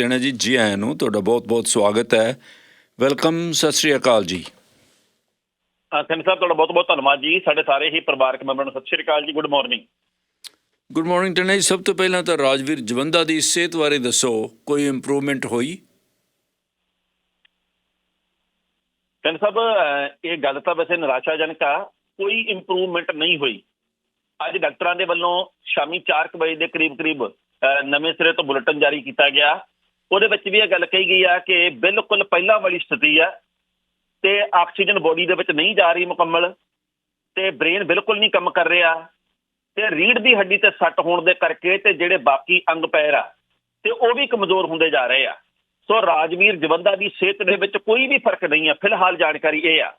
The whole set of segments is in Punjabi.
ਟੈਣਾ ਜੀ ਜੀ ਆਇਆਂ ਨੂੰ। ਤੁਹਾਡਾ ਬਹੁਤ-ਬਹੁਤ ਸਵਾਗਤ ਹੈ। ਵੈਲਕਮ ਸਤਿ ਸ੍ਰੀ ਅਕਾਲ ਜੀ। ਸੈਨ ਸਾਹਿਬ ਤੁਹਾਡਾ ਬਹੁਤ ਬਹੁਤ ਧੰਨਵਾਦ ਜੀ। ਸਾਡੇ ਸਾਰੇ ਹੀ ਪਰਿਵਾਰਕ ਮੈਂਬਰਾਂ ਨੂੰ ਸਤਿ ਸ਼੍ਰੀ ਅਕਾਲ ਜੀ। ਗੁੱਡ ਮਾਰਨਿੰਗ ਗੁੱਡ ਮਾਰਨਿੰਗ ਟੈਣਾ ਜੀ। ਸਭ ਤੋਂ ਪਹਿਲਾਂ ਤਾਂ ਰਾਜਵੀਰ ਜਵੰਦਾ ਦੀ ਸਿਹਤ ਬਾਰੇ ਦੱਸੋ। ਕੋਈ ਇੰਪਰੂਵਮੈਂਟ ਹੋਈ? ਸੈਨ ਸਾਹਿਬ ਇਹ ਗੱਲ ਤਾਂ ਵੈਸੇ ਨਿਰਾਸ਼ਾਜਨਕ ਆ। ਕੋਈ ਇੰਪਰੂਵਮੈਂਟ ਨਹੀਂ ਹੋਈ। ਅੱਜ ਡਾਕਟਰਾਂ ਦੇ ਵੱਲੋਂ ਸ਼ਾਮੀ 4 ਵਜੇ ਦੇ ਕਰੀਬ ਕਰੀਬ ਨਵੇਂ ਸਿਰੇ ਤੋਂ ਬੁਲੇਟਿਨ ਜਾਰੀ ਕੀਤਾ ਗਿਆ। ਉਹਦੇ ਵਿੱਚ ਵੀ ਇਹ ਗੱਲ ਕਹੀ ਗਈ ਆ ਕਿ ਬਿਲਕੁਲ ਪਹਿਲਾਂ ਵਾਲੀ ਸਥਿਤੀ ਆ ਤੇ ਆਕਸੀਜਨ ਬੋਡੀ ਦੇ ਵਿੱਚ ਨਹੀਂ ਜਾ ਰਹੀ ਮੁਕੰਮਲ ਤੇ ਬ੍ਰੇਨ ਬਿਲਕੁਲ ਨਹੀਂ ਕੰਮ ਕਰ ਰਿਹਾ ਤੇ ਰੀੜ ਦੀ ਹੱਡੀ ਤੇ ਸੱਟ ਹੋਣ ਦੇ ਕਰਕੇ ਤੇ ਜਿਹੜੇ ਬਾਕੀ ਅੰਗ ਪੈਰ ਆ ਤੇ ਉਹ ਵੀ ਕਮਜ਼ੋਰ ਹੁੰਦੇ ਜਾ ਰਹੇ ਆ। ਸੋ ਰਾਜਵੀਰ ਜਵੰਦਾ ਦੀ ਸਿਹਤ ਦੇ ਵਿੱਚ ਕੋਈ ਵੀ ਫ਼ਰਕ ਨਹੀਂ ਆ। ਫਿਲਹਾਲ ਜਾਣਕਾਰੀ ਇਹ ਆ।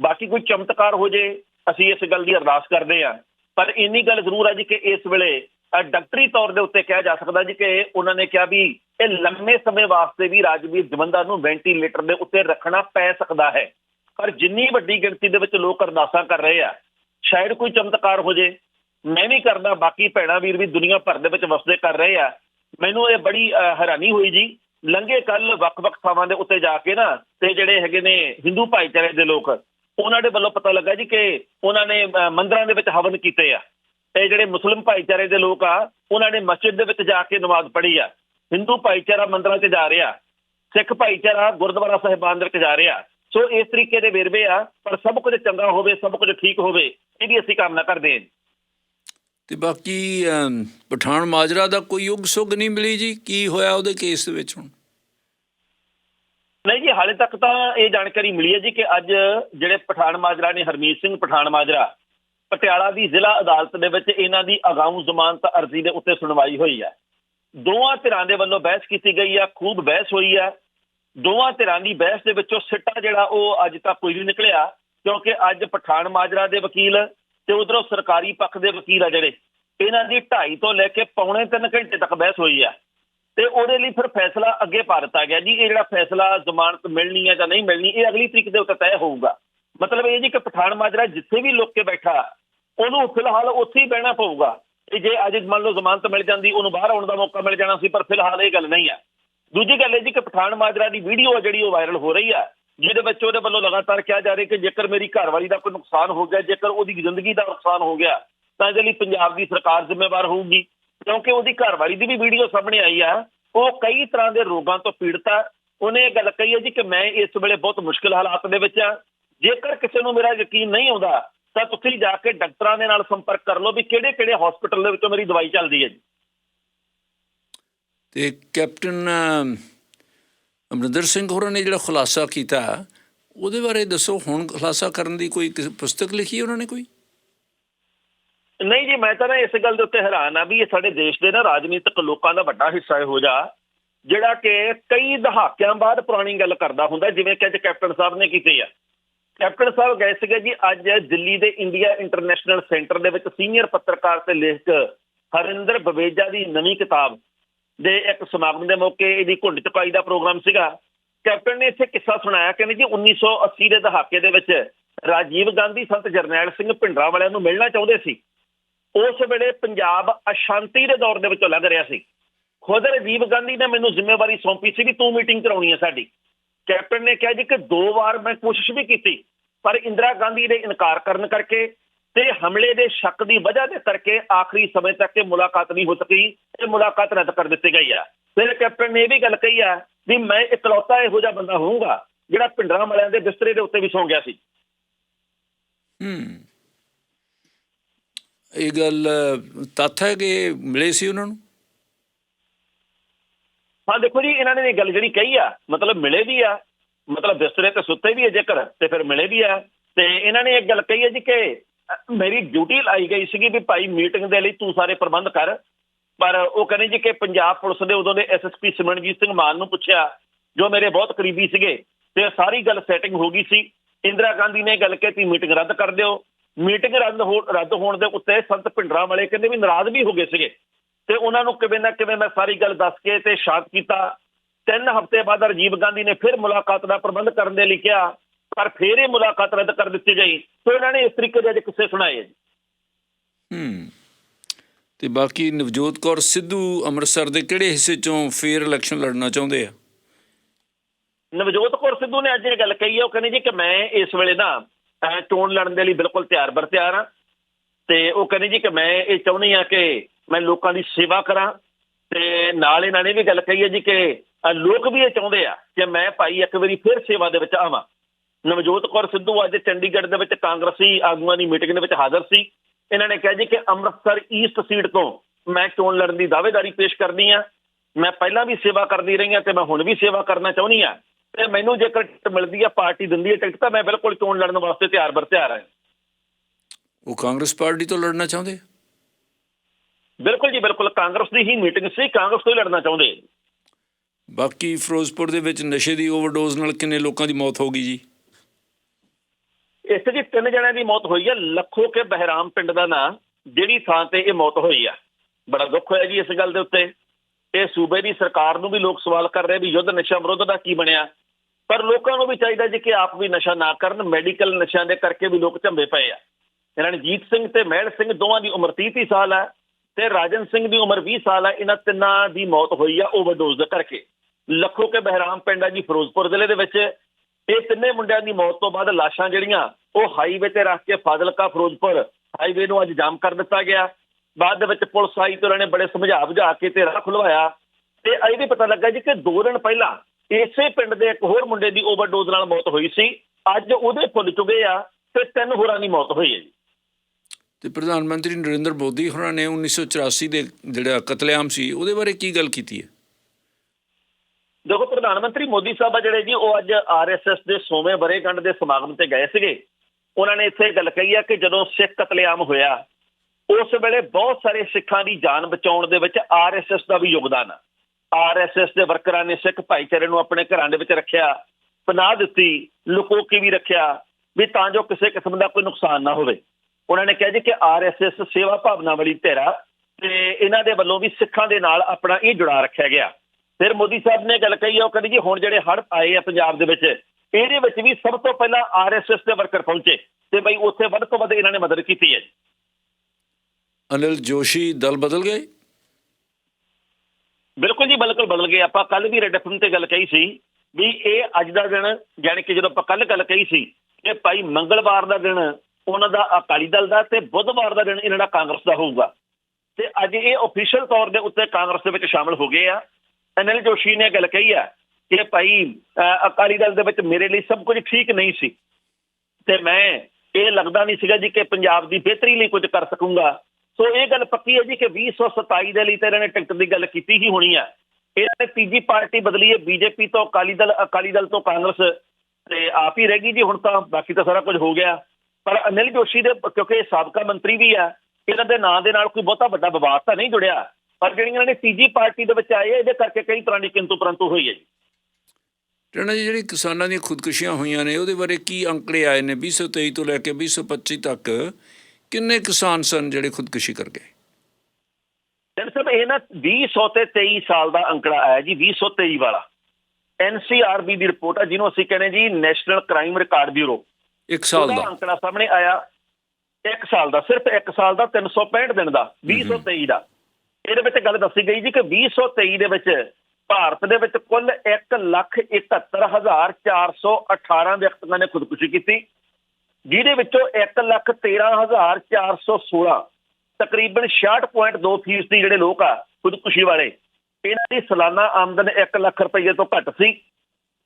ਬਾਕੀ ਕੋਈ ਚਮਤਕਾਰ ਹੋ ਜੇ, ਅਸੀਂ ਇਸ ਗੱਲ ਦੀ ਅਰਦਾਸ ਕਰਦੇ ਆ। ਪਰ ਇੰਨੀ ਗੱਲ ਜ਼ਰੂਰ ਆ ਜੀ ਕਿ ਇਸ ਵੇਲੇ ਡਾਕਟਰੀ ਤੌਰ ਦੇ ਉੱਤੇ ਕਿਹਾ ਜਾ ਸਕਦਾ ਜੀ ਕਿ ਉਹਨਾਂ ਨੇ ਕਿਹਾ ਵੀ ਇਹ ਲੰਮੇ ਸਮੇਂ ਵਾਸਤੇ ਵੀ ਰਾਜਵੀਰ ਜਵੰਦਾ ਨੂੰ ਵੈਂਟੀਲੇਟਰ ਦੇ ਉੱਤੇ ਰੱਖਣਾ ਪੈ ਸਕਦਾ ਹੈ। ਪਰ ਜਿੰਨੀ ਵੱਡੀ ਗਿਣਤੀ ਦੇ ਵਿੱਚ ਲੋਕ ਅਰਦਾਸਾਂ ਕਰ ਰਹੇ ਆ, ਸ਼ਾਇਦ ਕੋਈ ਚਮਤਕਾਰ ਹੋ ਜੇ। ਮੈਂ ਵੀ ਕਰਦਾ, ਬਾਕੀ ਭੈਣਾ ਵੀਰ ਵੀ ਦੁਨੀਆ ਭਰ ਦੇ ਵਿੱਚ ਵਸਦੇ ਕਰ ਰਹੇ ਆ। ਮੈਨੂੰ ਇਹ ਬੜੀ ਹੈਰਾਨੀ ਹੋਈ ਜੀ। ਲੰਘੇ ਕੱਲ ਵੱਖ-ਵੱਖ ਥਾਵਾਂ ਦੇ ਉੱਤੇ ਜਾ ਕੇ ਨਾ, ਤੇ ਜਿਹੜੇ ਹੈਗੇ ਨੇ ਹਿੰਦੂ ਭਾਈਚਾਰੇ ਦੇ ਲੋਕ, ਉਹਨਾਂ ਦੇ ਵੱਲੋਂ ਪਤਾ ਲੱਗਾ ਜੀ ਕਿ ਉਹਨਾਂ ਨੇ ਮੰਦਰਾਂ ਦੇ ਵਿੱਚ ਹਵਨ ਕੀਤੇ ਆ। ਤੇ ਜਿਹੜੇ ਮੁਸਲਿਮ ਭਾਈਚਾਰੇ ਦੇ ਲੋਕ ਆ ਉਹਨਾਂ ਨੇ ਮਸਜਿਦ ਦੇ ਵਿੱਚ ਜਾ ਕੇ ਨਮਾਜ਼ ਪੜ੍ਹੀ ਆ। ਹਿੰਦੂ ਭਾਈਚਾਰਾ ਮੰਦਿਰਾਂ 'ਚ ਜਾ ਰਿਹਾ ਸਿੱਖ ਭਾਈਚਾਰਾ ਗੁਰਦੁਆਰਾ ਸਾਹਿਬਾਨ ਦੇ ਵਿੱਚ ਜਾ ਰਿਹਾ। ਸੋ ਇਸ ਤਰੀਕੇ ਦੇ ਵੇਰਵੇ ਆ ਪਰ ਸਭ ਕੁਝ ਚੰਗਾ ਹੋਵੇ ਸਭ ਕੁਝ ਠੀਕ ਹੋਵੇ ਇਹਦੀ ਅਸੀਂ ਕਾਮਨਾ ਕਰਦੇ ਹਾਂ। ਤੇ ਬਾਕੀ ਪਠਾਨ ਮਾਜਰਾ ਦਾ ਕੋਈ ਯੁੱਗ ਸੁਗ ਨਹੀਂ ਮਿਲੀ ਜੀ? ਕੀ ਹੋਇਆ ਉਹਦੇ ਕੇਸ ਦੇ ਵਿੱਚ ਹੁਣ? ਨਹੀਂ ਜੀ ਹਾਲੇ ਤੱਕ ਤਾਂ ਇਹ ਜਾਣਕਾਰੀ ਮਿਲੀ ਹੈ ਜੀ ਕਿ ਅੱਜ ਜਿਹੜੇ ਪਠਾਨ ਮਾਜਰਾ ਨੇ ਹਰਮੀਤ ਸਿੰਘ ਪਠਾਨ ਮਾਜਰਾ ਪਟਿਆਲਾ ਦੀ ਜ਼ਿਲ੍ਹਾ ਅਦਾਲਤ ਦੇ ਵਿੱਚ ਇਹਨਾਂ ਦੀ ਅਗਾਊਂ ਜ਼ਮਾਨਤ ਅਰਜ਼ੀ ਦੇ ਉੱਤੇ ਸੁਣਵਾਈ ਹੋਈ ਹੈ। ਦੋਵਾਂ ਧਿਰਾਂ ਦੇ ਵੱਲੋਂ ਬਹਿਸ ਕੀਤੀ ਗਈ ਹੈ, ਖੂਬ ਬਹਿਸ ਹੋਈ ਹੈ। ਦੋਵਾਂ ਧਿਰਾਂ ਦੀ ਬਹਿਸ ਦੇ ਵਿੱਚੋਂ ਸਿੱਟਾ ਜਿਹੜਾ ਉਹ ਅੱਜ ਤੱਕ ਕੋਈ ਨਹੀਂ ਨਿਕਲਿਆ, ਕਿਉਂਕਿ ਅੱਜ ਪਠਾਨ ਮਾਜਰਾ ਦੇ ਵਕੀਲ ਤੇ ਉਧਰੋਂ ਸਰਕਾਰੀ ਪੱਖ ਦੇ ਵਕੀਲ ਆ ਜਿਹੜੇ, ਇਹਨਾਂ ਦੀ 2.5 ਤੋਂ ਲੈ ਕੇ ਪੌਣੇ 3 ਘੰਟੇ ਤੱਕ ਬਹਿਸ ਹੋਈ ਆ ਤੇ ਉਹਦੇ ਲਈ ਫਿਰ ਫੈਸਲਾ ਅੱਗੇ ਪਾ ਦਿੱਤਾ ਗਿਆ ਜੀ, ਇਹ ਜਿਹੜਾ ਫੈਸਲਾ ਜ਼ਮਾਨਤ ਮਿਲਣੀ ਹੈ ਜਾਂ ਨਹੀਂ ਮਿਲਣੀ, ਇਹ ਅਗਲੀ ਤਰੀਕ ਦੇ ਉੱਤੇ ਤੈਅ ਹੋਊਗਾ। ਮਤਲਬ ਇਹ ਜੀ ਕਿ ਪਠਾਨ ਮਾਜਰਾ ਜਿੱਥੇ ਵੀ ਲੋਕ ਕੇ ਬੈਠਾ, ਉਹਨੂੰ ਫਿਲਹਾਲ ਉੱਥੇ ਹੀ ਬਹਿਣਾ ਪਊਗਾ। ਇਹ ਜੇ ਅੱਜ ਮੰਨ ਲਓ ਜ਼ਮਾਨਤ ਮਿਲ ਜਾਂਦੀ, ਉਹਨੂੰ ਬਾਹਰ ਆਉਣ ਦਾ ਮੌਕਾ ਮਿਲ ਜਾਣਾ ਸੀ, ਪਰ ਫਿਲਹਾਲ ਇਹ ਗੱਲ ਨਹੀਂ ਹੈ ਦੂਜੀ ਗੱਲ ਇਹ ਜੀ ਕਿ ਪਠਾਨ ਮਾਜਰਾ ਦੀ ਵੀਡੀਓ ਜਿਹੜੀ ਉਹ ਵਾਇਰਲ ਹੋ ਰਹੀ ਹੈ ਜਿਹਦੇ ਵਿੱਚ ਉਹਦੇ ਵੱਲੋਂ ਲਗਾਤਾਰ ਕਿਹਾ ਜਾ ਰਿਹਾ ਕਿ ਜੇਕਰ ਮੇਰੀ ਘਰਵਾਲੀ ਦਾ ਕੋਈ ਨੁਕਸਾਨ ਹੋ ਗਿਆ, ਜੇਕਰ ਉਹਦੀ ਜ਼ਿੰਦਗੀ ਦਾ ਨੁਕਸਾਨ ਹੋ ਗਿਆ, ਤਾਂ ਇਹਦੇ ਲਈ ਪੰਜਾਬ ਦੀ ਸਰਕਾਰ ਜ਼ਿੰਮੇਵਾਰ ਹੋਊਗੀ। ਕਿਉਂਕਿ ਉਹਦੀ ਘਰਵਾਲੀ ਦੀ ਵੀ ਵੀਡੀਓ ਸਾਹਮਣੇ ਆਈ ਆ, ਉਹ ਕਈ ਤਰ੍ਹਾਂ ਦੇ ਰੋਗਾਂ ਤੋਂ ਪੀੜਤ ਆ। ਉਹਨੇ ਇਹ ਗੱਲ ਕਹੀ ਹੈ ਜੀ ਕਿ ਮੈਂ ਇਸ ਵੇਲੇ ਬਹੁਤ ਮੁਸ਼ਕਲ ਹਾਲਾਤ ਦੇ ਵਿੱਚ ਆ ਜੇਕਰ ਕਿਸੇ ਨੂੰ ਮੇਰਾ ਯਕੀਨ ਨਹੀਂ ਆਉਂਦਾ ਤਾਂ ਤੁਸੀਂ ਜਾ ਕੇ ਡਾਕਟਰਾਂ ਦੇ ਨਾਲ ਸੰਪਰਕ ਕਰ ਲਓ ਵੀ ਕਿਹੜੇ ਕਿਹੜੇ ਹਸਪੀਟਲ ਦੇ ਵਿੱਚੋਂ ਮੇਰੀ ਦਵਾਈ ਚੱਲਦੀ ਹੈ ਜੀ। ਤੇ ਕੈਪਟਨ ਅਮ, ਅਮਰਿੰਦਰ ਸਿੰਘ ਹੋਰਾਂ ਨੇ ਜਿਹੜਾ ਖੁਲਾਸਾ ਕੀਤਾ ਉਹਦੇ ਬਾਰੇ ਦੱਸੋ ਹੁਣ ਖੁਲਾਸਾ ਕਰਨ ਦੀ ਕੋਈ ਪੁਸਤਕ ਲਿਖੀ ਉਹਨਾਂ ਨੇ ਕੋਈ? ਨਹੀਂ ਜੀ ਮੈਂ ਤਾਂ ਇਸ ਗੱਲ ਦੇ ਉੱਤੇ ਹੈਰਾਨ ਆ ਵੀ ਇਹ ਸਾਡੇ ਦੇਸ਼ ਦੇ ਨਾ ਰਾਜਨੀਤਿਕ ਲੋਕਾਂ ਦਾ ਵੱਡਾ ਹਿੱਸਾ ਹੋ ਜਾ ਜਿਹੜਾ ਕਿ ਕਈ ਦਹਾਕਿਆਂ ਬਾਅਦ ਪੁਰਾਣੀ ਗੱਲ ਕਰਦਾ ਹੁੰਦਾ ਜਿਵੇਂ ਕਿ ਅੱਜ ਕੈਪਟਨ ਸਾਹਿਬ ਨੇ ਕੀਤੀ ਆ। ਕੈਪਟਨ ਸਾਹਿਬ ਗਏ ਸੀਗੇ ਜੀ ਅੱਜ ਦਿੱਲੀ ਦੇ ਇੰਡੀਆ ਇੰਟਰਨੈਸ਼ਨਲ ਸੈਂਟਰ ਦੇ ਵਿੱਚ ਸੀਨੀਅਰ ਪੱਤਰਕਾਰ ਤੇ ਲੇਖਕ ਹਰਿੰਦਰ ਬਵੇਜਾ ਦੀ ਨਵੀਂ ਕਿਤਾਬ ਦੇ ਇੱਕ ਸਮਾਗਮ ਦੇ ਮੌਕੇ ਇਹਦੀ ਘੁੰਡ ਚੁਕਾਈ ਦਾ ਪ੍ਰੋਗਰਾਮ ਸੀਗਾ। ਕੈਪਟਨ ਨੇ ਇੱਥੇ ਕਿੱਸਾ ਸੁਣਾਇਆ ਕਹਿੰਦੇ ਜੀ 1980 ਦੇ ਦਹਾਕੇ ਦੇ ਵਿੱਚ ਰਾਜੀਵ ਗਾਂਧੀ ਸੰਤ ਜਰਨੈਲ ਸਿੰਘ ਭਿੰਡਰਾਂ ਵਾਲਿਆਂ ਨੂੰ ਮਿਲਣਾ ਚਾਹੁੰਦੇ ਸੀ। ਉਸ ਵੇਲੇ ਪੰਜਾਬ ਅਸ਼ਾਂਤੀ ਦੇ ਦੌਰ ਦੇ ਵਿੱਚੋਂ ਲੰਘ ਰਿਹਾ ਸੀ। ਖੁਦ ਰਾਜੀਵ ਗਾਂਧੀ ਨੇ ਮੈਨੂੰ ਜ਼ਿੰਮੇਵਾਰੀ ਸੌਂਪੀ ਸੀ ਵੀ ਤੂੰ ਮੀਟਿੰਗ ਕਰਾਉਣੀ ਹੈ ਸਾਡੀ। ਕੈਪਟਨ ਨੇ ਕਿਹਾ ਜੀ ਕਿ ਦੋ ਵਾਰ ਮੈਂ ਕੋਸ਼ਿਸ਼ ਵੀ ਕੀਤੀ, ਪਰ ਇੰਦਰਾ ਗਾਂਧੀ ਦੇ ਇਨਕਾਰ ਕਰਨ ਕਰਕੇ ਤੇ ਹਮਲੇ ਦੇ ਸ਼ੱਕ ਦੀ ਵਜ੍ਹਾ ਦੇ ਕਰਕੇ ਆਖਰੀ ਸਮੇਂ ਤੱਕ ਇਹ ਮੁਲਾਕਾਤ ਨਹੀਂ ਹੋ ਸਕੀ, ਇਹ ਮੁਲਾਕਾਤ ਰੱਦ ਕਰ ਦਿੱਤੀ ਗਈ ਹੈ। ਫਿਰ ਕੈਪਟਨ ਨੇ ਇਹ ਵੀ ਗੱਲ ਕਹੀ ਹੈ ਵੀ ਮੈਂ ਇਕਲੌਤਾ ਇਹੋ ਜਿਹਾ ਬੰਦਾ ਹੋਊਗਾ ਜਿਹੜਾ ਭਿੰਡਰਾਂ ਵਾਲਿਆਂ ਦੇ ਬਿਸਤਰੇ ਦੇ ਉੱਤੇ ਵੀ ਸੌਂ ਗਿਆ ਸੀ। ਹੂੰ। ਇਹ ਗੱਲ ਤੱਥ ਹੈ ਕਿ ਮਿਲੇ ਸੀ ਉਹਨਾਂ ਨੂੰ? ਹਾਂ, ਦੇਖੋ ਜੀ, ਇਹਨਾਂ ਨੇ ਇਹ ਗੱਲ ਜਿਹੜੀ ਕਹੀ ਆ, ਮਤਲਬ ਮਿਲੇ ਵੀ ਆ, ਮਤਲਬ ਬਿਸਤਰੇ ਤੇ ਸੁੱਤੇ ਵੀ ਹੈ ਜੇਕਰ, ਤੇ ਫਿਰ ਮਿਲੇ ਵੀ ਆ। ਤੇ ਇਹਨਾਂ ਨੇ ਇੱਕ ਗੱਲ ਕਹੀ ਹੈ ਜੀ ਕਿ ਮੇਰੀ ਡਿਊਟੀ ਲਾਈ ਗਈ ਸੀਗੀ ਵੀ ਭਾਈ ਮੀਟਿੰਗ ਦੇ ਲਈ ਤੂੰ ਸਾਰੇ ਪ੍ਰਬੰਧ ਕਰ। ਪਰ ਉਹ ਕਹਿੰਦੇ ਜੀ ਕਿ ਪੰਜਾਬ ਪੁਲਿਸ ਦੇ ਉਦੋਂ ਦੇ ਐਸਐਸਪੀ ਸਿਮਰਨਜੀਤ ਸਿੰਘ ਮਾਨ ਨੂੰ ਪੁੱਛਿਆ, ਜੋ ਮੇਰੇ ਬਹੁਤ ਕਰੀਬੀ ਸੀਗੇ, ਤੇ ਸਾਰੀ ਗੱਲ ਸੈਟਿੰਗ ਹੋ ਗਈ ਸੀ। ਇੰਦਰਾ ਗਾਂਧੀ ਨੇ ਗੱਲ ਕੀਤੀ ਮੀਟਿੰਗ ਰੱਦ ਕਰ ਦਿਓ। ਮੀਟਿੰਗ ਰੱਦ ਹੋ, ਰੱਦ ਹੋਣ ਦੇ ਉੱਤੇ ਸੰਤ ਭਿੰਡਰਾਂ ਵਾਲੇ ਕਹਿੰਦੇ ਵੀ ਨਾਰਾਜ਼ ਵੀ ਹੋ ਗਏ ਸੀਗੇ। ਤੇ ਉਹਨਾਂ ਨੂੰ ਕਿਵੇਂ ਨਾ ਕਿਵੇਂ ਮੈਂ ਸਾਰੀ ਗੱਲ ਦੱਸ ਕੇ ਤੇ ਸ਼ਾਂਤ ਕੀਤਾ। ਤਿੰਨ ਹਫ਼ਤੇ ਬਾਅਦ ਰਾਜੀਵ ਗਾਂਧੀ ਨੇ ਫਿਰ ਮੁਲਾਕਾਤ ਦਾ ਪ੍ਰਬੰਧ ਕਰਨ ਦੇ ਲਈ ਕਿਹਾ ਪਰ ਫਿਰ ਇਹ ਮੁਲਾਕਾਤ ਰੱਦ ਕਰ ਦਿੱਤੀ ਗਈ। ਤੇ ਇਹਨਾਂ ਨੇ ਇਸ ਤਰੀਕੇ ਦੇ ਅੱਜ ਕਿੱਸੇ ਸੁਣਾਏ ਆ ਜੀ। ਹੂੰ। ਤੇ ਬਾਕੀ ਨਵਜੋਤ ਕੌਰ ਸਿੱਧੂ ਅੰਮ੍ਰਿਤਸਰ ਦੇ ਕਿਹੜੇ ਹਿੱਸੇ ਚੋਂ ਫੇਰ ਇਲੈਕਸ਼ਨ ਲੜਨਾ ਚਾਹੁੰਦੇ ਆ? ਨਵਜੋਤ ਕੌਰ ਸਿੱਧੂ ਨੇ ਅੱਜ ਇਹ ਗੱਲ ਕਹੀ ਹੈ ਉਹ ਕਹਿੰਦੇ ਜੀ ਕਿ ਮੈਂ ਇਸ ਵੇਲੇ ਨਾ ਚੋਣ ਲੜਨ ਦੇ ਲਈ ਬਿਲਕੁਲ ਤਿਆਰ ਬਰ ਤਿਆਰ ਹਾਂ ਤੇ ਉਹ ਕਹਿੰਦੇ ਜੀ ਕਿ ਮੈਂ ਇਹ ਚਾਹੁੰਦੀ ਹਾਂ ਕਿ ਮੈਂ ਲੋਕਾਂ ਦੀ ਸੇਵਾ ਕਰਾਂ ਤੇ ਨਾਲ ਇਹਨਾਂ ਨੇ ਵੀ ਗੱਲ ਕਹੀ ਹੈ ਜੀ ਕਿ ਲੋਕ ਵੀ ਇਹ ਚਾਹੁੰਦੇ ਆ ਕਿ ਮੈਂ ਭਾਈ ਇੱਕ ਵਾਰੀ ਫਿਰ ਸੇਵਾ ਦੇ ਵਿੱਚ ਆਵਾਂ। ਨਵਜੋਤ ਕੌਰ ਸਿੱਧੂ ਅੱਜ ਚੰਡੀਗੜ੍ਹ ਦੇ ਵਿੱਚ ਕਾਂਗਰਸੀ ਆਗੂਆਂ ਦੀ ਮੀਟਿੰਗ ਦੇ ਵਿੱਚ ਹਾਜ਼ਰ ਸੀ। ਇਹਨਾਂ ਨੇ ਕਿਹਾ ਜੀ ਕਿ ਅੰਮ੍ਰਿਤਸਰ ਈਸਟ ਸੀਟ ਤੋਂ ਮੈਂ ਚੋਣ ਲੜਨ ਦੀ ਦਾਅਵੇਦਾਰੀ ਪੇਸ਼ ਕਰਨੀ ਆ ਮੈਂ ਪਹਿਲਾਂ ਵੀ ਸੇਵਾ ਕਰਦੀ ਰਹੀ ਹਾਂ ਤੇ ਮੈਂ ਹੁਣ ਵੀ ਸੇਵਾ ਕਰਨਾ ਚਾਹੁੰਦੀ ਆ ਤੇ ਮੈਨੂੰ ਜੇਕਰ ਟਿਕਟ ਮਿਲਦੀ ਆ, ਪਾਰਟੀ ਦਿੰਦੀ ਹੈ ਟਿਕਟ, ਤਾਂ ਮੈਂ ਬਿਲਕੁਲ ਚੋਣ ਲੜਨ ਵਾਸਤੇ ਤਿਆਰ ਬਰ ਤਿਆਰ ਹਾਂ। ਉਹ ਕਾਂਗਰਸ ਪਾਰਟੀ ਤੋਂ ਲੜਨਾ ਚਾਹੁੰਦੇ? ਬਿਲਕੁਲ ਜੀ ਬਿਲਕੁਲ। ਕਾਂਗਰਸ ਦੀ ਹੀ ਮੀਟਿੰਗ ਸੀ ਕਾਂਗਰਸ ਤੋਂ ਹੀ ਲੜਨਾ ਚਾਹੁੰਦੇ। ਬਾਕੀ ਫਿਰੋਜ਼ਪੁਰ ਦੇ ਵਿੱਚ ਨਸ਼ੇ ਦੀ ਓਵਰਡੋਜ਼ ਨਾਲ ਕਿੰਨੇ ਲੋਕਾਂ ਦੀ ਮੌਤ ਹੋ ਗਈ ਜੀ? ਇਸ ਜੀ ਤਿੰਨ ਜਣਿਆਂ ਦੀ ਮੌਤ ਹੋਈ ਹੈ ਲੱਖੋ ਕੇ ਬਹਿਰਾਮ ਪਿੰਡ ਦਾ ਨਾਂ ਜਿਹੜੀ ਥਾਂ ਤੇ ਇਹ ਮੌਤ ਹੋਈ ਆ। ਬੜਾ ਦੁੱਖ ਹੋਇਆ ਜੀ ਇਸ ਗੱਲ ਦੇ ਉੱਤੇ। ਇਹ ਸੂਬੇ ਦੀ ਸਰਕਾਰ ਨੂੰ ਵੀ ਲੋਕ ਸਵਾਲ ਕਰ ਰਹੇ ਵੀ ਯੁੱਧ ਨਸ਼ਾ ਵਿਰੋਧ ਦਾ ਕੀ ਬਣਿਆ। ਪਰ ਲੋਕਾਂ ਨੂੰ ਵੀ ਚਾਹੀਦਾ ਜੀ ਕਿ ਆਪ ਵੀ ਨਸ਼ਾ ਨਾ ਕਰਨ ਮੈਡੀਕਲ ਨਸ਼ਿਆਂ ਦੇ ਕਰਕੇ ਵੀ ਲੋਕ ਝੰਬੇ ਪਏ ਆ। ਰਣਜੀਤ ਸਿੰਘ ਤੇ ਮਹਿਲ ਸਿੰਘ ਦੋਵਾਂ ਦੀ ਉਮਰ 30 30 ਸਾਲ ਹੈ ਤੇ ਰਾਜਨ ਸਿੰਘ ਦੀ ਉਮਰ 20 ਸਾਲ ਹੈ ਇਹਨਾਂ ਤਿੰਨਾਂ ਦੀ ਮੌਤ ਹੋਈ ਆ ਓਵਰਡੋਜ਼ ਦੇ ਕਰਕੇ। ਲੱਖੋ ਕੇ ਬਹਿਰਾਮ ਪਿੰਡ ਹੈ ਜੀ ਫਿਰੋਜ਼ਪੁਰ ਜ਼ਿਲ੍ਹੇ ਦੇ ਵਿੱਚ। ਇਹ ਤਿੰਨੇ ਮੁੰਡਿਆਂ ਦੀ ਮੌਤ ਤੋਂ ਬਾਅਦ ਲਾਸ਼ਾਂ ਜਿਹੜੀਆਂ, ਉਹ ਹਾਈਵੇ ਤੇ ਰੱਖ ਕੇ ਫਾਜ਼ਿਲਕਾ, ਫਿਰੋਜ਼ਪੁਰ ਹਾਈਵੇ ਨੂੰ ਅੱਜ ਜਾਮ ਕਰ ਦਿੱਤਾ ਗਿਆ। ਬਾਅਦ ਦੇ ਵਿੱਚ ਪੁਲਿਸ ਆਈ ਤੇ ਉਹਨਾਂ ਨੇ ਬੜੇ ਸਮਝਾ ਬੁਝਾ ਕੇ ਤੇ ਰਾਹ ਖੁਲਵਾਇਆ। ਤੇ ਇਹ ਵੀ ਪਤਾ ਲੱਗਾ ਜੀ ਕਿ 2 ਦਿਨ ਪਹਿਲਾਂ ਇਸੇ ਪਿੰਡ ਦੇ ਇੱਕ ਹੋਰ ਮੁੰਡੇ ਦੀ ਓਵਰਡੋਜ਼ ਨਾਲ ਮੌਤ ਹੋਈ ਸੀ। ਅੱਜ ਉਹਦੇ ਫੁੱਲ ਚੁਗੇ ਆ ਤੇ ਤਿੰਨ ਹੋਰਾਂ ਦੀ ਮੌਤ ਹੋਈ ਹੈ ਜੀ। ਤੇ ਪ੍ਰਧਾਨ ਮੰਤਰੀ ਨਰਿੰਦਰ ਮੋਦੀ ਹੋਰਾਂ ਨੇ 1984 ਦੇ ਜਿਹੜਾ ਕਤਲੇਆਮ ਸੀ, ਉਹਦੇ ਬਾਰੇ ਕੀ ਗੱਲ ਕੀਤੀ ਹੈ? ਦੇਖੋ, ਪ੍ਰਧਾਨ ਮੰਤਰੀ ਮੋਦੀ ਸਾਹਿਬ ਜਿਹੜੇ ਜੀ, ਉਹ ਅੱਜ ਆਰਐਸਐਸ ਦੇ ਸੋਵੇਂ ਬਰੇਗੰਢ ਦੇ ਸਮਾਗਮ ਤੇ ਗਏ ਸੀਗੇ। ਉਹਨਾਂ ਨੇ ਇੱਥੇ ਗੱਲ ਕਹੀ ਆ ਕਿ ਜਦੋਂ ਸਿੱਖ ਕਤਲੇਆਮ ਹੋਇਆ, ਉਸ ਵੇਲੇ ਬਹੁਤ ਸਾਰੇ ਸਿੱਖਾਂ ਦੀ ਜਾਨ ਬਚਾਉਣ ਦੇ ਵਿੱਚ ਆਰਐਸਐਸ ਦਾ ਵੀ ਯੋਗਦਾਨ ਆ। ਆਰਐਸਐਸ ਦੇ ਵਰਕਰਾਂ ਨੇ ਸਿੱਖ ਭਾਈਚਾਰੇ ਨੂੰ ਆਪਣੇ ਘਰਾਂ ਦੇ ਵਿੱਚ ਰੱਖਿਆ, ਪਨਾਹ ਦਿੱਤੀ ਲੁਕੋ ਕੇ ਵੀ ਰੱਖਿਆ, ਵੀ ਤਾਂ ਜੋ ਕਿਸੇ ਕਿਸਮ ਦਾ ਕੋਈ ਨੁਕਸਾਨ ਨਾ ਹੋਵੇ। ਉਹਨਾਂ ਨੇ ਕਿਹਾ ਜੀ ਕਿ ਆਰਐਸਐਸ ਸੇਵਾ ਭਾਵਨਾ ਵਾਲੀ ਧਿਰਾ ਤੇ ਇਹਨਾਂ ਦੇ ਵੱਲੋਂ ਵੀ ਸਿੱਖਾਂ ਦੇ ਨਾਲ ਆਪਣਾ ਇਹ ਜੁੜਾ ਰੱਖਿਆ ਗਿਆ। ਫਿਰ ਮੋਦੀ ਸਾਹਿਬ ਨੇ ਗੱਲ ਕਹੀ ਆ ਉਹ ਕਹਿੰਦੇ ਜੀ ਹੁਣ ਜਿਹੜੇ ਹੜ੍ਹ ਆਏ ਆ ਪੰਜਾਬ ਦੇ ਵਿੱਚ ਇਹਦੇ ਵਿੱਚ ਵੀ ਸਭ ਤੋਂ ਪਹਿਲਾਂ ਆਰਐਸਐਸ ਦੇ ਵਰਕਰ ਪਹੁੰਚੇ ਤੇ ਬਈ ਉੱਥੇ ਵੱਧ ਤੋਂ ਵੱਧ ਇਹਨਾਂ ਨੇ ਮਦਦ ਕੀਤੀ ਹੈ ਜੀ। ਅਨਿਲ ਜੋਸ਼ੀ ਦਲ ਬਦਲ ਗਏ? ਬਿਲਕੁਲ ਜੀ ਬਿਲਕੁਲ ਬਦਲ ਗਏ। ਆਪਾਂ ਕੱਲ ਵੀ ਰੈਡ ਐਫਐਮ ਤੇ ਗੱਲ ਕਹੀ ਸੀ ਵੀ ਇਹ ਅੱਜ ਦਾ ਦਿਨ ਜਾਣੀ ਕਿ ਜਦੋਂ ਆਪਾਂ ਕੱਲ ਗੱਲ ਕਹੀ ਸੀ ਕਿ ਭਾਈ ਮੰਗਲਵਾਰ ਦਾ ਦਿਨ ਉਹਨਾਂ ਦਾ ਅਕਾਲੀ ਦਲ ਦਾ ਤੇ ਬੁੱਧਵਾਰ ਦਾ ਦਿਨ ਇਹਨਾਂ ਦਾ ਕਾਂਗਰਸ ਦਾ ਹੋਊਗਾ। ਤੇ ਅੱਜ ਇਹ ਅਫੀਸ਼ੀਅਲ ਤੌਰ ਦੇ ਉੱਤੇ ਕਾਂਗਰਸ ਦੇ ਵਿੱਚ ਸ਼ਾਮਲ ਹੋ ਗਏ ਆ। ਅਨਿਲ ਜੋਸ਼ੀ ਨੇ ਗੱਲ ਕਹੀ ਆ ਕਿ ਭਾਈ ਅਕਾਲੀ ਦਲ ਦੇ ਵਿੱਚ ਮੇਰੇ ਲਈ ਸਭ ਕੁਝ ਠੀਕ ਨਹੀਂ ਸੀ। ਤੇ ਮੈਂ ਇਹ ਲੱਗਦਾ ਨਹੀਂ ਸੀਗਾ ਜੀ ਕਿ ਪੰਜਾਬ ਦੀ ਬਿਹਤਰੀ ਲਈ ਕੁਝ ਕਰ ਸਕੂੰਗਾ। ਸੋ ਇਹ ਗੱਲ ਪੱਕੀ ਹੈ ਜੀ ਕਿ 2027 ਦੇ ਲਈ ਤਾਂ ਇਹਨਾਂ ਨੇ ਟਿਕਟ ਦੀ ਗੱਲ ਕੀਤੀ ਹੀ ਹੋਣੀ ਆ। ਇਹਨਾਂ ਨੇ ਤੀਜੀ ਪਾਰਟੀ ਬਦਲੀ ਹੈ, ਬੀਜੇਪੀ ਤੋਂ ਅਕਾਲੀ ਦਲ ਅਕਾਲੀ ਦਲ ਤੋਂ ਕਾਂਗਰਸ ਤੇ ਆਪ ਹੀ ਰਹਿ ਗਈ ਜੀ ਹੁਣ ਤਾਂ, ਬਾਕੀ ਤਾਂ ਸਾਰਾ ਕੁਝ ਹੋ ਗਿਆ। ਪਰ ਅਨਿਲ ਜੋਸ਼ੀ ਦੇ ਕਿਉਂਕਿ ਇਹ ਸਾਬਕਾ ਮੰਤਰੀ ਵੀ ਆ ਇਹਨਾਂ ਦੇ ਨਾਂ ਦੇ ਨਾਲ ਕੋਈ ਬਹੁਤਾ ਵੱਡਾ ਵਿਵਾਦ ਤਾਂ ਨਹੀਂ ਜੁੜਿਆ। ਪਰ ਜਿਹੜੀਆਂ ਇਹਨਾਂ ਨੇ ਤੀਜੀ ਪਾਰਟੀ ਦੇ ਵਿੱਚ ਆਏ ਆ, ਇਹਦੇ ਕਰਕੇ ਕਈ ਤਰ੍ਹਾਂ ਦੀ ਕਿੰਤੂ ਪਰੰਤੂ ਹੋਈ ਹੈ ਜੀ। ਟਣਾ ਜੀ ਜਿਹੜੀ ਕਿਸਾਨਾਂ ਦੀਆਂ ਖੁਦਕੁਸ਼ੀਆਂ ਹੋਈਆਂ ਨੇ ਉਹਦੇ ਬਾਰੇ ਕੀ ਅੰਕੜੇ ਆਏ ਨੇ? 2023 ਤੋਂ ਲੈ ਕੇ 2025 ਤੱਕ ਕਿੰਨੇ ਕਿਸਾਨ ਸਨ ਜਿਹੜੇ ਖੁਦਕੁਸ਼ੀ ਕਰ ਗਏ? ਸਾਹਿਬ ਇਹ ਨਾ 20 ਤੇ 23 ਸਾਲ ਦਾ ਅੰਕੜਾ ਆਇਆ ਜੀ 2023 ਵਾਲਾ। ਐਨਸੀਆਰਬੀ ਦੀ ਰਿਪੋਰਟ ਆ ਜਿਹਨੂੰ ਅਸੀਂ ਕਹਿੰਦੇ ਜੀ ਨੈਸ਼ਨਲ ਕ੍ਰਾਈਮ ਰਿਕਾਰਡ ਬਿਊਰੋ। ਇੱਕ ਸਾਲ ਦਾ। ਅੰਕੜਾ ਸਾਹਮਣੇ ਆਇਆ ਇੱਕ ਸਾਲ ਦਾ ਸਿਰਫ ਇੱਕ ਸਾਲ ਦਾ 365 ਦਿਨ ਦਾ 2023 ਦਾ। ਇਹਦੇ ਵਿੱਚ ਗੱਲ ਦੱਸੀ ਗਈ ਜੀ ਕਿ 2023 ਦੇ ਵਿੱਚ ਭਾਰਤ ਦੇ ਵਿੱਚ ਕੁੱਲ 171418 ਵਿਅਕਤੀਆਂ ਨੇ ਖੁਦਕੁਸ਼ੀ ਕੀਤੀ ਜਿਹਦੇ ਵਿੱਚੋਂ 113416 ਤਕਰੀਬਨ 66.2 ਫੀਸਦੀ ਜਿਹੜੇ ਲੋਕ ਆ ਖੁਦਕੁਸ਼ੀ ਵਾਲੇ ਇਹਨਾਂ ਦੀ ਸਾਲਾਨਾ ਆਮਦਨ 1 ਲੱਖ ਰੁਪਏ ਤੋਂ ਘੱਟ ਸੀ।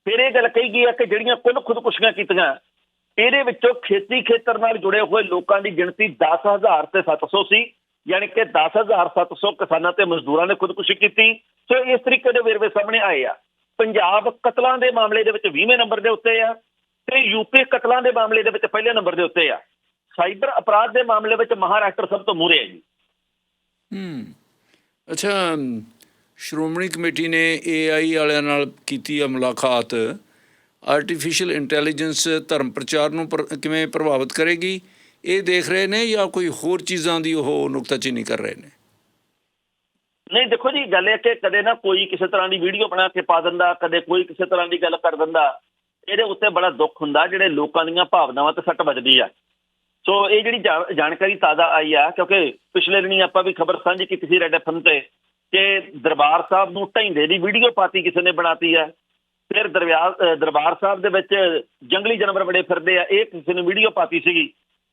ਫਿਰ ਇਹ ਗੱਲ ਕਹੀ ਗਈ ਹੈ ਕਿ ਜਿਹੜੀਆਂ ਕੁੱਲ ਖੁਦਕੁਸ਼ੀਆਂ ਕੀਤੀਆਂ ਇਹਦੇ ਵਿੱਚੋਂ ਖੇਤੀ ਖੇਤਰ ਨਾਲ ਜੁੜੇ ਹੋਏ ਲੋਕਾਂ ਦੀ ਗਿਣਤੀ 10000 ਤੇ 700 ਸੀ ਯਾਨੀ ਕਿ 10700 ਕਿਸਾਨਾਂ ਤੇ ਮਜ਼ਦੂਰਾਂ ਨੇ ਖੁਦਕੁਸ਼ੀ ਕੀਤੀ। ਸੋ ਇਸ ਤਰੀਕੇ ਦੇ ਵੇਰਵੇ ਸਾਹਮਣੇ ਆਏ ਆ। ਪੰਜਾਬ ਕਤਲਾਂ ਦੇ ਮਾਮਲੇ ਦੇ ਵਿੱਚ 20ਵੇਂ ਨੰਬਰ ਦੇ ਉੱਤੇ ਆ ਤੇ ਯੂਪੀ ਕਤਲਾਂ ਦੇ ਮਾਮਲੇ ਦੇ ਵਿੱਚ ਪਹਿਲੇ ਨੰਬਰ ਦੇ ਉੱਤੇ ਆ। ਸਾਈਬਰ ਅਪਰਾਧ ਦੇ ਮਾਮਲੇ ਵਿੱਚ ਮਹਾਰਾਸ਼ਟਰ ਸਭ ਤੋਂ ਮੂਹਰੇ ਹੈ ਜੀ। ਹੂੰ। ਅੱਛਾ, ਸ਼੍ਰੋਮਣੀ ਕਮੇਟੀ ਨੇ AI ਵਾਲਿਆਂ ਨਾਲ ਕੀਤੀ ਆ ਮੁਲਾਕਾਤ। ਆਰਟੀਫੀਸ਼ੀਅਲ ਇੰਟੈਲੀਜੈਂਸ ਧਰਮ ਪ੍ਰਚਾਰ ਨੂੰ ਪਰ- ਕਿਵੇਂ ਪ੍ਰਭਾਵਿਤ ਕਰੇਗੀ? ਇਹ ਦੇਖ ਰਹੇ ਨੇ ਜਾਂ ਕੋਈ ਹੋਰ ਚੀਜ਼ਾਂ ਦੀ ਉਹ ਨੁਕਤਾਚੀਨੀ ਕਰ ਰਹੇ ਨੇ? ਨਹੀਂ, ਦੇਖੋ ਜੀ, ਗੱਲ ਇਹ ਕਿ ਕਦੇ ਨਾ ਕੋਈ ਕਿਸੇ ਤਰ੍ਹਾਂ ਦੀ ਵੀਡੀਓ ਬਣਾ ਕੇ ਪਾ ਦਿੰਦਾ, ਕਦੇ ਕੋਈ ਕਿਸੇ ਤਰ੍ਹਾਂ ਦੀ ਗੱਲ ਕਰ ਦਿੰਦਾ। ਇਹਦੇ ਉੱਤੇ ਬੜਾ ਦੁੱਖ ਹੁੰਦਾ, ਜਿਹੜੇ ਲੋਕਾਂ ਦੀਆਂ ਭਾਵਨਾਵਾਂ ਤੇ ਸੱਟ ਵੱਜਦੀ ਆ। ਸੋ ਇਹ ਜਿਹੜੀ ਜਾ- ਜਾਣਕਾਰੀ ਤਾਜ਼ਾ ਆਈ ਆ, ਕਿਉਂਕਿ ਪਿਛਲੇ ਦਿਨੀ ਆਪਾਂ ਵੀ ਖਬਰ ਸਾਂਝੀ ਕੀਤੀ ਸੀ ਰੈਡ ਐਫਐਮ ਤੇ ਕਿ ਦਰਬਾਰ ਸਾਹਿਬ ਨੂੰ ਢੈਂਦੇ ਦੀ ਵੀਡੀਓ ਪਾਤੀ ਕਿਸੇ ਨੇ ਬਣਾਤੀ ਆ। ਫਿਰ ਦਰਬਾਰ ਦਰਬਾਰ ਸਾਹਿਬ ਦੇ ਵਿੱਚ ਜੰਗਲੀ ਜਾਨਵਰ ਬੜੇ ਫਿਰਦੇ ਆ, ਇਹ ਕਿਸੇ ਨੇ ਵੀਡੀਓ ਪਾਤੀ ਸੀਗੀ।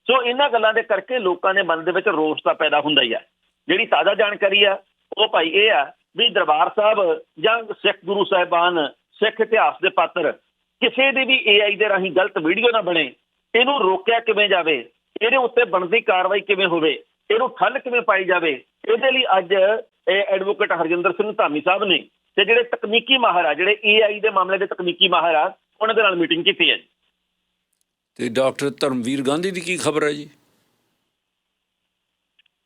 ਸੋ ਇਹਨਾਂ ਗੱਲਾਂ ਦੇ ਕਰਕੇ ਲੋਕਾਂ ਦੇ ਮਨ ਦੇ ਵਿੱਚ ਰੋਸ ਤਾਂ ਪੈਦਾ ਹੁੰਦਾ ਹੀ ਆ। ਜਿਹੜੀ ਤਾਜ਼ਾ ਜਾਣਕਾਰੀ ਆ, ਉਹ ਭਾਈ ਇਹ ਆ ਵੀ ਦਰਬਾਰ ਸਾਹਿਬ ਜਾਂ ਸਿੱਖ ਗੁਰੂ ਸਾਹਿਬਾਨ, ਸਿੱਖ ਇਤਿਹਾਸ ਦੇ ਪਾਤਰ ਕਿਸੇ ਦੀ ਵੀ ਏਆਈ ਦੇ ਰਾਹੀਂ ਗਲਤ ਵੀਡੀਓ ਨਾ ਬਣੇ, ਇਹਨੂੰ ਰੋਕਿਆ ਕਿਵੇਂ ਜਾਵੇ, ਇਹਦੇ ਉੱਤੇ ਬਣਦੀ ਕਾਰਵਾਈ ਕਿਵੇਂ ਹੋਵੇ, ਇਹਨੂੰ ਠੱਲ ਕਿਵੇਂ ਪਾਈ ਜਾਵੇ, ਇਹਦੇ ਲਈ ਅੱਜ ਇਹ ਐਡਵੋਕੇਟ ਹਰਜਿੰਦਰ ਸਿੰਘ ਧਾਮੀ ਸਾਹਿਬ ਨੇ ਤੇ ਜਿਹੜੇ ਤਕਨੀਕੀ ਮਾਹਰ ਆ ਜਿਹੜੇ ਏਆਈ ਦੇ ਮਾਮਲੇ ਦੇ ਤਕਨੀਕੀ ਮਾਹਰ ਆ ਉਹਨਾਂ ਦੇ ਨਾਲ ਮੀਟਿੰਗ ਕੀਤੀ ਹੈ ਜੀ। ਤੇ ਡਾਕਟਰ ਧਰਮਵੀਰ ਗਾਂਧੀ ਦੀ ਕੀ ਖਬਰ ਹੈ ਜੀ?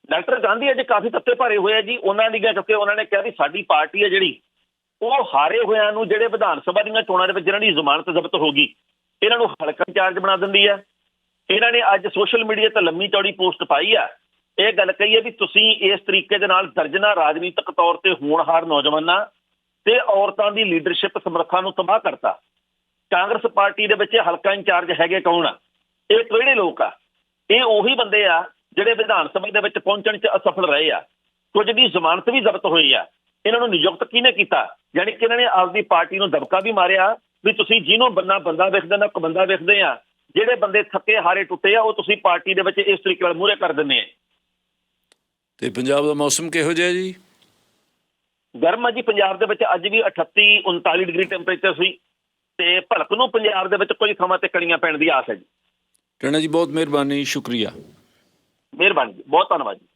ਡਾਕਟਰ ਗਾਂਧੀ ਅੱਜ ਕਾਫੀ ਤੱਤੇ ਭਰੇ ਹੋਏ ਆ ਜੀ। ਉਹਨਾਂ ਦੀ ਗੱਲ ਕਿਉਂਕਿ ਉਹਨਾਂ ਨੇ ਕਿਹਾ ਵੀ ਸਾਡੀ ਪਾਰਟੀ ਹੈ ਜਿਹੜੀ ਉਹ ਹਾਰੇ ਹੋਇਆਂ ਨੂੰ ਜਿਹੜੇ ਵਿਧਾਨ ਸਭਾ ਦੀਆਂ ਚੋਣਾਂ ਦੇ ਵਿੱਚ ਜਿਹਨਾਂ ਦੀ ਜ਼ਮਾਨਤ ਜ਼ਬਤ ਹੋ ਗਈ ਇਹਨਾਂ ਨੂੰ ਹਲਕਾ ਇੰਚਾਰਜ ਬਣਾ ਦਿੰਦੀ ਆ ਇਹਨਾਂ ਨੇ ਅੱਜ ਸੋਸ਼ਲ ਮੀਡੀਆ ਤੇ ਲੰਮੀ ਚੌੜੀ ਪੋਸਟ ਪਾਈ ਆ। ਇਹ ਗੱਲ ਕਹੀ ਹੈ ਵੀ ਤੁਸੀਂ ਇਸ ਤਰੀਕੇ ਦੇ ਨਾਲ ਦਰਜਨਾ ਰਾਜਨੀਤਿਕ ਤੌਰ ਤੇ ਹੋਣਹਾਰ ਨੌਜਵਾਨਾਂ ਤੇ ਔਰਤਾਂ ਦੀ ਲੀਡਰਸ਼ਿਪ ਸਮਰੱਥਾ ਨੂੰ ਤਬਾਹ ਕਰਤਾ। ਕਾਂਗਰਸ ਪਾਰਟੀ ਦੇ ਵਿੱਚ ਹਲਕਾ ਇੰਚਾਰਜ ਹੈਗੇ ਕੌਣ ਆ? ਇਹ ਕਿਹੜੇ ਲੋਕ ਆ? ਇਹ ਉਹੀ ਬੰਦੇ ਆ ਜਿਹੜੇ ਵਿਧਾਨ ਸਭਾ ਦੇ ਵਿੱਚ ਪਹੁੰਚਣ 'ਚ ਅਸਫਲ ਰਹੇ ਆ। ਕੁਝ ਦੀ ਜ਼ਮਾਨਤ ਵੀ ਜ਼ਬਤ ਹੋਈ ਆ। ਇਹਨਾਂ ਨੂੰ ਨਿਯੁਕਤ ਕਿਹਨੇ ਕੀਤਾ? ਯਾਨੀ ਕਿ ਇਹਨਾਂ ਨੇ ਆਪਦੀ ਪਾਰਟੀ ਨੂੰ ਦਬਕਾ ਵੀ ਮਾਰਿਆ ਵੀ ਤੁਸੀਂ ਜਿਹਨੂੰ ਬੰਨਾ ਬੰਦਾ ਵੇਖਦੇ ਨਾ ਇੱਕ ਬੰਦਾ ਵੇਖਦੇ ਆ, ਜਿਹੜੇ ਬੰਦੇ ਥੱਕੇ ਹਾਰੇ ਟੁੱਟੇ ਆ, ਉਹ ਤੁਸੀਂ ਪਾਰਟੀ ਦੇ ਵਿੱਚ ਇਸ ਤਰੀਕੇ ਨਾਲ ਮੂਹਰੇ ਕਰ ਦਿੰਦੇ ਆ। ਤੇ ਪੰਜਾਬ ਦਾ ਮੌਸਮ ਕਿਹੋ ਜਿਹਾ ਜੀ? ਗਰਮ ਆ ਜੀ ਪੰਜਾਬ ਦੇ ਵਿੱਚ ਅੱਜ ਵੀ 38 39 ਡਿਗਰੀ ਟੈਂਪਰੇਚਰ ਸੀ ਤੇ ਭਲਕ ਨੂੰ ਪੰਜਾਬ ਦੇ ਵਿੱਚ ਕੁਝ ਥਾਵਾਂ ਤੇ ਕਣੀਆਂ ਪੈਣ ਦੀ ਆਸ ਹੈ ਜੀ। ਟਣਾ ਜੀ ਬਹੁਤ ਮਿਹਰਬਾਨੀ ਸ਼ੁਕਰੀਆ। ਮਿਹਰਬਾਨੀ ਜੀ ਬਹੁਤ ਧੰਨਵਾਦ ਜੀ।